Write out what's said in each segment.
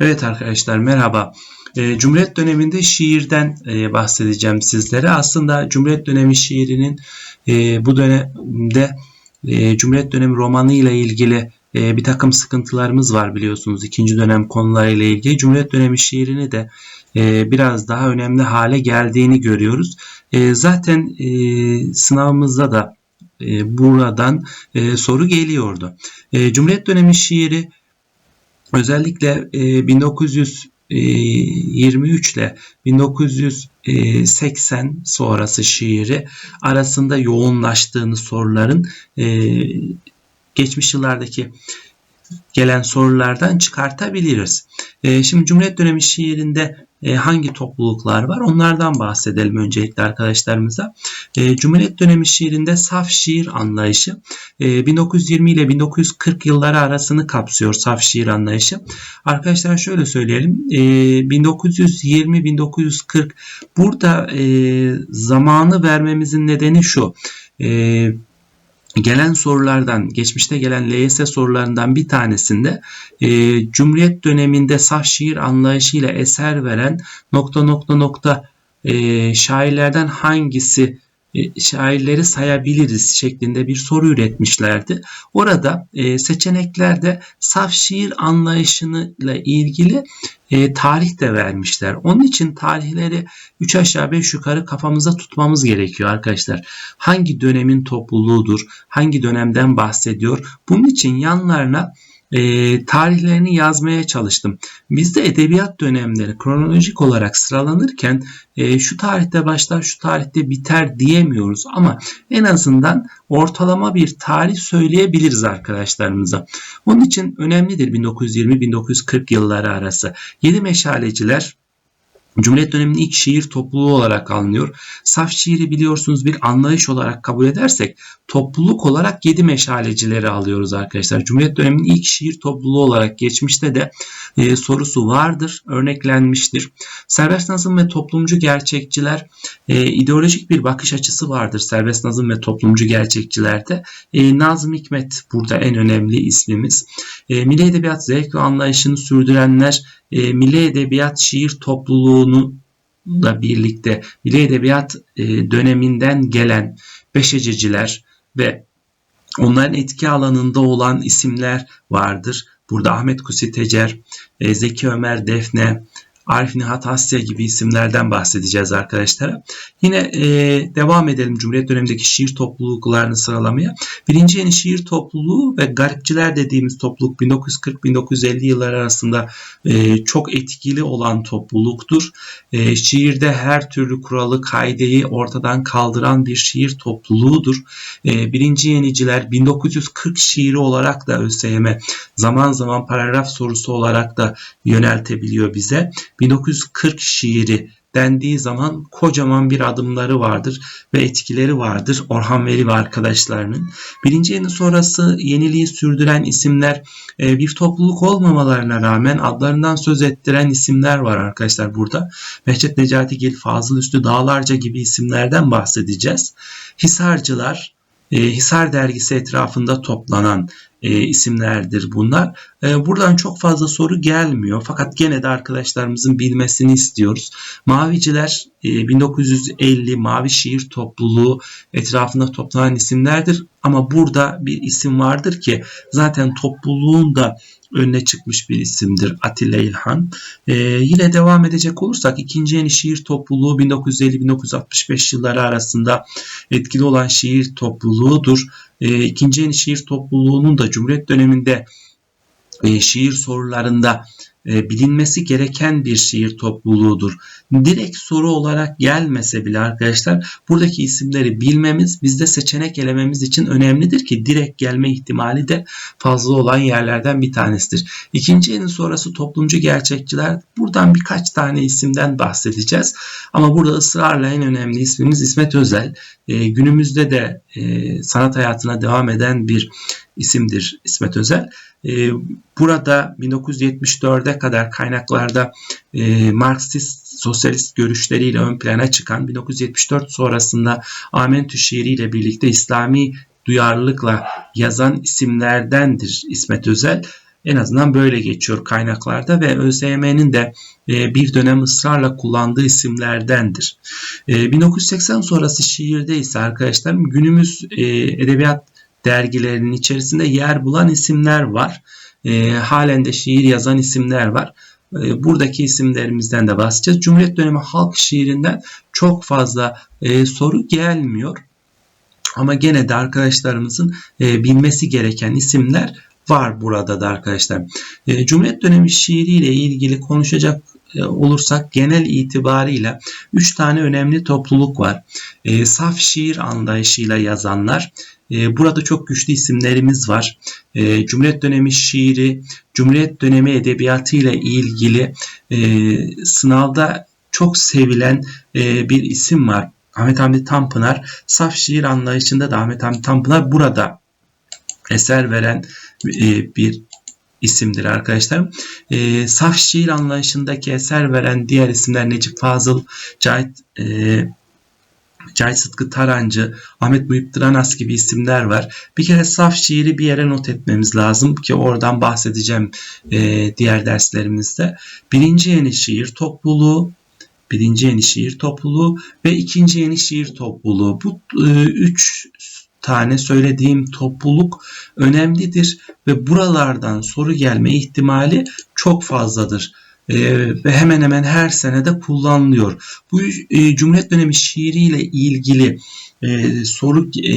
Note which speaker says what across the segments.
Speaker 1: Evet arkadaşlar merhaba. E, Cumhuriyet döneminde şiirden e, bahsedeceğim sizlere. Aslında Cumhuriyet dönemi şiirinin e, bu dönemde e, Cumhuriyet dönemi romanı ile ilgili bir takım sıkıntılarımız var biliyorsunuz ikinci dönem konularıyla ilgili. Cumhuriyet dönemi şiirini de biraz daha önemli hale geldiğini görüyoruz. Zaten sınavımızda da buradan soru geliyordu. Cumhuriyet dönemi şiiri Özellikle 1923 e, ile 1980 sonrası şiiri arasında yoğunlaştığını soruların e, geçmiş yıllardaki gelen sorulardan çıkartabiliriz. E, şimdi Cumhuriyet dönemi şiirinde e, hangi topluluklar var onlardan bahsedelim öncelikle arkadaşlarımıza. E, Cumhuriyet dönemi şiirinde saf şiir anlayışı 1920 ile 1940 yılları arasını kapsıyor saf şiir anlayışı. Arkadaşlar şöyle söyleyelim 1920-1940 burada zamanı vermemizin nedeni şu gelen sorulardan, geçmişte gelen LYS sorularından bir tanesinde e, Cumhuriyet döneminde saf şiir anlayışıyla eser veren nokta nokta nokta e, şairlerden hangisi e, şairleri sayabiliriz şeklinde bir soru üretmişlerdi. Orada e, seçeneklerde saf şiir anlayışıyla ilgili e, tarih de vermişler. Onun için tarihleri 3 aşağı 5 yukarı kafamıza tutmamız gerekiyor arkadaşlar. Hangi dönemin topluluğudur, hangi dönemden bahsediyor. Bunun için yanlarına e, tarihlerini yazmaya çalıştım. Bizde edebiyat dönemleri kronolojik olarak sıralanırken e, şu tarihte başlar şu tarihte biter diyemiyoruz ama en azından ortalama bir tarih söyleyebiliriz arkadaşlarımıza. Onun için önemlidir 1920-1940 yılları arası. Yedi meşaleciler Cumhuriyet döneminin ilk şiir topluluğu olarak alınıyor. Saf şiiri biliyorsunuz bir anlayış olarak kabul edersek topluluk olarak yedi meşalecileri alıyoruz arkadaşlar. Cumhuriyet döneminin ilk şiir topluluğu olarak geçmişte de e, sorusu vardır, örneklenmiştir. Serbest nazım ve toplumcu gerçekçiler e, ideolojik bir bakış açısı vardır serbest nazım ve toplumcu gerçekçilerde. E, Nazım Hikmet burada en önemli ismimiz. E, milli edebiyat zevk ve anlayışını sürdürenler e, milli edebiyat şiir topluluğunu da birlikte milli edebiyat e, döneminden gelen beşececiler ve onların etki alanında olan isimler vardır. Burada Ahmet Kusi Tecer, e, Zeki Ömer Defne, Arif Nihat Asya gibi isimlerden bahsedeceğiz arkadaşlar. Yine e, devam edelim Cumhuriyet dönemindeki şiir topluluklarını sıralamaya. Birinci yeni şiir topluluğu ve garipçiler dediğimiz topluluk 1940-1950 yıllar arasında e, çok etkili olan topluluktur. E, şiirde her türlü kuralı, kaideyi ortadan kaldıran bir şiir topluluğudur. E, birinci yeniciler 1940 şiiri olarak da ÖSYM zaman zaman paragraf sorusu olarak da yöneltebiliyor bize. 1940 şiiri dendiği zaman kocaman bir adımları vardır ve etkileri vardır Orhan Veli ve arkadaşlarının. Birinci yeni sonrası yeniliği sürdüren isimler e, bir topluluk olmamalarına rağmen adlarından söz ettiren isimler var arkadaşlar burada. Behçet Necatigil, Fazıl Üstü, Dağlarca gibi isimlerden bahsedeceğiz. Hisarcılar, e, Hisar dergisi etrafında toplanan e, isimlerdir bunlar. E, buradan çok fazla soru gelmiyor fakat gene de arkadaşlarımızın bilmesini istiyoruz. Maviciler e, 1950 Mavi Şiir Topluluğu etrafında toplanan isimlerdir ama burada bir isim vardır ki zaten topluluğun da önüne çıkmış bir isimdir Atilla İlhan. Ee, yine devam edecek olursak ikinci yeni şiir topluluğu 1950-1965 yılları arasında etkili olan şiir topluluğudur. Ee, ikinci yeni şiir topluluğunun da Cumhuriyet döneminde e, şiir sorularında e, bilinmesi gereken bir şiir topluluğudur. Direkt soru olarak gelmese bile arkadaşlar buradaki isimleri bilmemiz bizde seçenek elememiz için önemlidir ki direkt gelme ihtimali de fazla olan yerlerden bir tanesidir. İkinci yeni sonrası toplumcu gerçekçiler buradan birkaç tane isimden bahsedeceğiz. Ama burada ısrarla en önemli ismimiz İsmet Özel. E, günümüzde de e, sanat hayatına devam eden bir isimdir İsmet Özel. Ee, burada 1974'e kadar kaynaklarda e, Marksist sosyalist görüşleriyle ön plana çıkan 1974 sonrasında Amentü şiiriyle birlikte İslami duyarlılıkla yazan isimlerdendir İsmet Özel. En azından böyle geçiyor kaynaklarda ve ÖSYM'nin de e, bir dönem ısrarla kullandığı isimlerdendir. E, 1980 sonrası şiirde ise arkadaşlar günümüz e, edebiyat dergilerinin içerisinde yer bulan isimler var. E, halen de şiir yazan isimler var. E, buradaki isimlerimizden de bahsedeceğiz. Cumhuriyet dönemi halk şiirinden çok fazla e, soru gelmiyor. Ama gene de arkadaşlarımızın e, bilmesi gereken isimler var burada da arkadaşlar. E, Cumhuriyet dönemi şiiriyle ilgili konuşacak e, olursak genel itibarıyla 3 tane önemli topluluk var. E, saf şiir anlayışıyla yazanlar. E, burada çok güçlü isimlerimiz var. E, Cumhuriyet dönemi şiiri, Cumhuriyet dönemi edebiyatı ile ilgili sınavda çok sevilen bir isim var. Ahmet Hamdi Tanpınar. Saf şiir anlayışında da Ahmet Hamdi Tanpınar burada eser veren e, bir isimdir arkadaşlar. E, saf şiir anlayışındaki eser veren diğer isimler Necip Fazıl, Cahit e, Cahit Sıtkı Tarancı, Ahmet Muhip Dranas gibi isimler var. Bir kere saf şiiri bir yere not etmemiz lazım ki oradan bahsedeceğim e, diğer derslerimizde. Birinci yeni şiir topluluğu, birinci yeni şiir topluluğu ve ikinci yeni şiir topluluğu. Bu e, üç tane söylediğim topluluk önemlidir ve buralardan soru gelme ihtimali çok fazladır. Ee, ve hemen hemen her senede kullanılıyor. Bu e, Cumhuriyet dönemi şiiriyle ilgili e, soru e,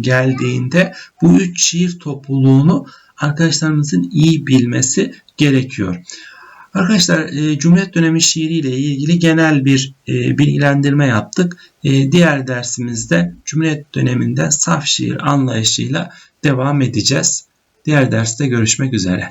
Speaker 1: geldiğinde bu üç şiir topluluğunu arkadaşlarımızın iyi bilmesi gerekiyor. Arkadaşlar e, Cumhuriyet dönemi şiiriyle ilgili genel bir e, bilgilendirme yaptık. E, diğer dersimizde Cumhuriyet döneminde saf şiir anlayışıyla devam edeceğiz. Diğer derste görüşmek üzere.